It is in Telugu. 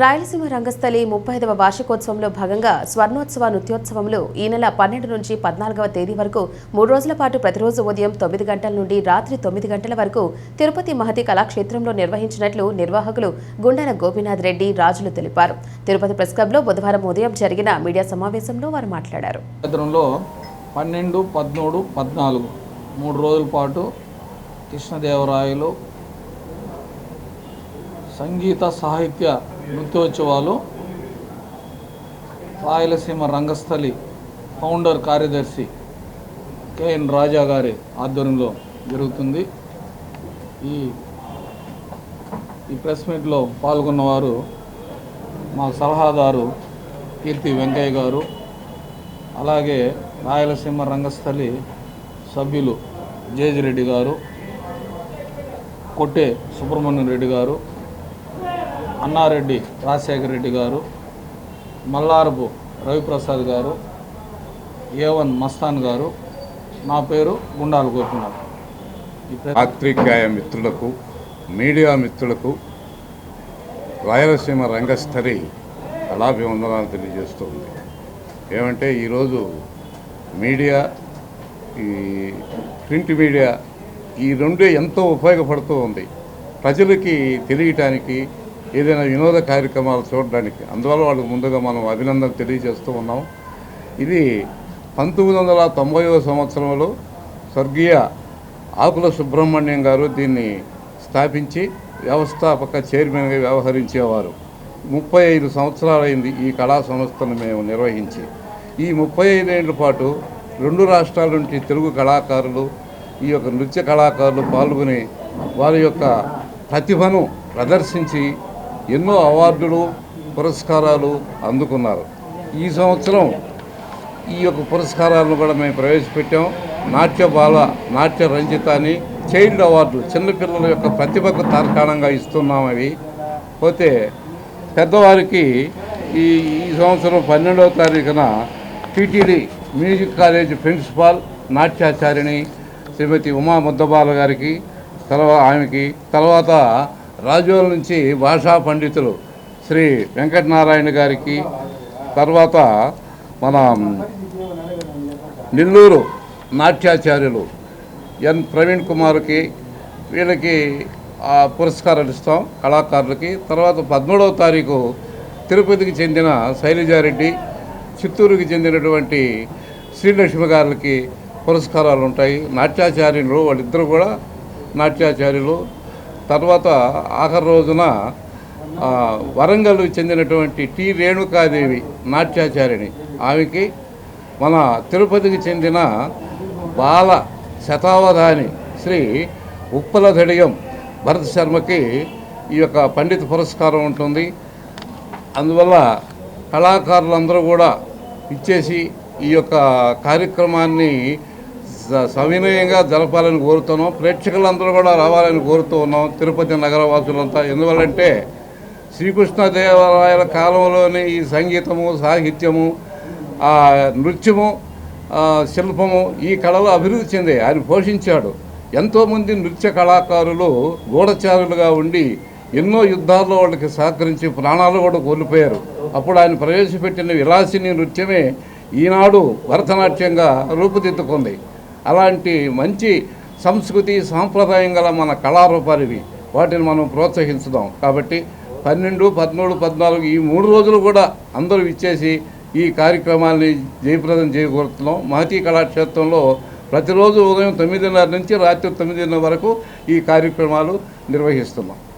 రాయలసీమ రంగస్థలి ముప్పై ఐదవ వార్షికోత్సవంలో భాగంగా స్వర్ణోత్సవ నృత్యోత్సవంలో ఈ నెల పన్నెండు నుంచి పద్నాలుగవ తేదీ వరకు మూడు రోజుల పాటు ప్రతిరోజు ఉదయం తొమ్మిది గంటల నుండి రాత్రి తొమ్మిది గంటల వరకు తిరుపతి మహతి కళాక్షేత్రంలో నిర్వహించినట్లు నిర్వాహకులు గుండెల గోపీనాథ్ రెడ్డి రాజులు తెలిపారు. తిరుపతి ప్రెస్ క్లబ్లో బుధవారం ఉదయం జరిగిన మీడియా సమావేశంలో వారు మాట్లాడారు. పన్నెండు పదమూడు పద్నాలుగు మూడు రోజుల పాటు కృష్ణదేవరాయలు సంగీత సాహిత్య నృత్యోత్సవాలు. రాయలసీమ రంగస్థలి ఫౌండర్ కార్యదర్శి కెఎన్ రాజా గారి ఆధ్వర్యంలో జరుగుతుంది. ఈ ఈ ప్రెస్ మీట్లో పాల్గొన్నవారు మా సలహాదారు కీర్తి వెంకయ్య గారు అలాగే రాయలసీమ రంగస్థలి సభ్యులు జేజిరెడ్డి గారు కొట్టే సుబ్రహ్మణ్యం రెడ్డి గారు అన్నారెడ్డి రాజశేఖర రెడ్డి గారు మల్లారపు రవిప్రసాద్ గారు ఏవన్ మస్తాన్ గారు నా పేరు గుండాలు గోపినాథ్. పాత్రికాయ మిత్రులకు మీడియా మిత్రులకు రాయలసీమ రంగస్థలి కళాభివందనాలు తెలియజేస్తుంది ఏమంటే ఈరోజు మీడియా ఈ ప్రింట్ మీడియా ఈ రెండు ఎంతో ఉపయోగపడుతూ ఉంది. ప్రజలకి తెలియటానికి ఏదైనా వినోద కార్యక్రమాలు చూడడానికి. అందువల్ల వాళ్ళకు ముందుగా మనం అభినందన తెలియజేస్తూ ఉన్నాం. ఇది పంతొమ్మిది వందల తొంభైవ సంవత్సరంలో స్వర్గీయ ఆకుల సుబ్రహ్మణ్యం గారు దీన్ని స్థాపించి వ్యవస్థాపక చైర్మన్గా వ్యవహరించేవారు. ముప్పై ఐదు సంవత్సరాలైంది ఈ కళా సంస్థను మేము నిర్వహించి. ఈ ముప్పై ఐదేళ్ళ పాటు రెండు రాష్ట్రాల నుంచి తెలుగు కళాకారులు ఈ యొక్క నృత్య కళాకారులు పాల్గొని వారి యొక్క ప్రతిభను ప్రదర్శించి ఎన్నో అవార్డులు పురస్కారాలు అందుకున్నారు. ఈ సంవత్సరం ఈ యొక్క పురస్కారాలను కూడా మేము ప్రవేశపెట్టాం. నాట్య బాల నాట్య రంజిత అని చైల్డ్ అవార్డు చిన్నపిల్లల యొక్క ప్రతిభకు తార్కాణంగా ఇస్తున్నాం అవి. పోతే పెద్దవారికి ఈ ఈ సంవత్సరం పన్నెండవ తారీఖున టీటీడీ మ్యూజిక్ కాలేజ్ ప్రిన్సిపాల్ నాట్యాచారిణి శ్రీమతి ఉమా ముద్దబాల గారికి తర్వాత ఆమెకి తర్వాత రాజోల నుంచి భాషా పండితులు శ్రీ వెంకటనారాయణ గారికి తర్వాత మన నెల్లూరు నాట్యాచార్యులు ఎన్ ప్రవీణ్ కుమార్కి వీళ్ళకి ఆ పురస్కారాలు ఇస్తాం కళాకారులకి. తర్వాత పదమూడవ తారీఖు తిరుపతికి చెందిన శైలజారెడ్డి చిత్తూరుకి చెందినటువంటి శ్రీలక్ష్మి గారికి పురస్కారాలు ఉంటాయి. నాట్యాచార్యులు వాళ్ళిద్దరూ కూడా నాట్యాచార్యులు. తర్వాత ఆఖరి రోజున వరంగల్కి వరంగల్ చెందినటువంటి టి. రేణుకాదేవి నాట్యాచారిణి ఆమెకి మన తిరుపతికి చెందిన బాల శతావధాని శ్రీ ఉప్పల దడియం భరత్ శర్మకి ఈ యొక్క పండిత పురస్కారం ఉంటుంది. అందువల్ల కళాకారులందరూ కూడా ఇచ్చేసి ఈ యొక్క కార్యక్రమాన్ని సవినయంగా జరపాలని కోరుతున్నాం. ప్రేక్షకులందరూ కూడా రావాలని కోరుతూ ఉన్నాం. తిరుపతి నగరవాసులంతా. ఎందువల్లంటే శ్రీకృష్ణదేవరాయల కాలంలోని ఈ సంగీతము సాహిత్యము నృత్యము శిల్పము ఈ కళలు అభివృద్ధి చెందాయి. ఆయన పోషించాడు. ఎంతోమంది నృత్య కళాకారులు గూఢచారులుగా ఉండి ఎన్నో యుద్ధాల్లో వాళ్ళకి సహకరించి ప్రాణాలు కూడా కోల్పోయారు. అప్పుడు ఆయన ప్రవేశపెట్టిన విలాసిని నృత్యమే ఈనాడు భరతనాట్యంగా రూపుదిద్దుకుంది. అలాంటి మంచి సంస్కృతి సాంప్రదాయం గల మన కళారూపాలివి. వాటిని మనం ప్రోత్సహించుదాం. కాబట్టి పన్నెండు పద్మూడు పద్నాలుగు ఈ మూడు రోజులు కూడా అందరూ ఇచ్చేసి ఈ కార్యక్రమాన్ని జయప్రదం చేకూరుతున్నాం మహతీ కళాక్షేత్రంలో ప్రతిరోజు ఉదయం తొమ్మిదిన్నర నుంచి రాత్రి తొమ్మిదిన్నర వరకు ఈ కార్యక్రమాలు నిర్వహిస్తున్నాం.